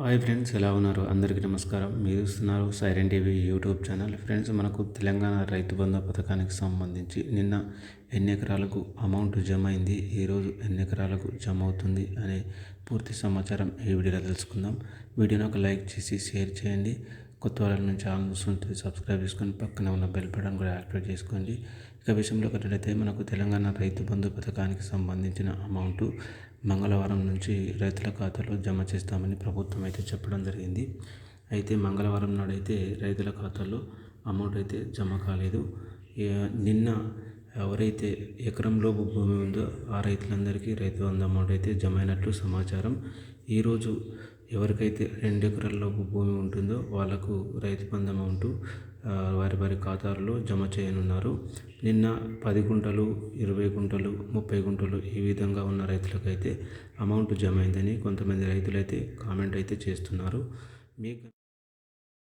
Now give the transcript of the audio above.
Hi friends ఎలా ఉన్నారు? అందరికీ నమస్కారం. మీరు చూస్తున్నారు siren TV YouTube channel. Friends మనకు తెలంగాణ రైతు బంధు పథకానికి సంబంధించి నిన్న ఎన్ని ఎకరాలకు అమౌంట్ జమ అయింది. ఈరోజు ఎన్ని ఎకరాలకు జమ అవుతుంది అనే పూర్తి సమాచారం ఈ వీడియోలో తెలుసుకుందాం. వీడియోని ఒక లైక్ చేసి షేర్ చేయండి. కొత్త వాళ్ళ నుంచి ఛానల్ చూస్తుంటే సబ్స్క్రైబ్ చేసుకొని పక్కన ఉన్న బెల్ బటన్ కూడా యాక్టివేట్ చేసుకోండి. ఇక విషయంలో కట్టడైతే మనకు తెలంగాణ రైతు బంధు పథకానికి సంబంధించిన అమౌంట్ మంగళవారం నుంచి రైతుల ఖాతాలో జమ చేస్తామని ప్రభుత్వం అయితే చెప్పడం జరిగింది. అయితే మంగళవారం నాడైతే రైతుల ఖాతాలో అమౌంట్ అయితే జమ కాలేదు. నిన్న ఎవరైతే ఎకరంలో భూమి ఉందో ఆ రైతులందరికీ రైతు బంధు అమౌంట్ అయితే జమ అయినట్లు సమాచారం. ఈరోజు ఎవరికైతే రెండు ఎకరాలలోపు భూమి ఉంటుందో వాళ్ళకు రైతు బంధు అమౌంట్ వారి వారి ఖాతాల్లో జమ చేయనున్నారు. నిన్న పది గుంటలు ఇరవై గుంటలు ముప్పై గుంటలు ఈ విధంగా ఉన్న రైతులకైతే అమౌంట్ జమ అయిందని కొంతమంది రైతులైతే కామెంట్ అయితే చేస్తున్నారు. మీకు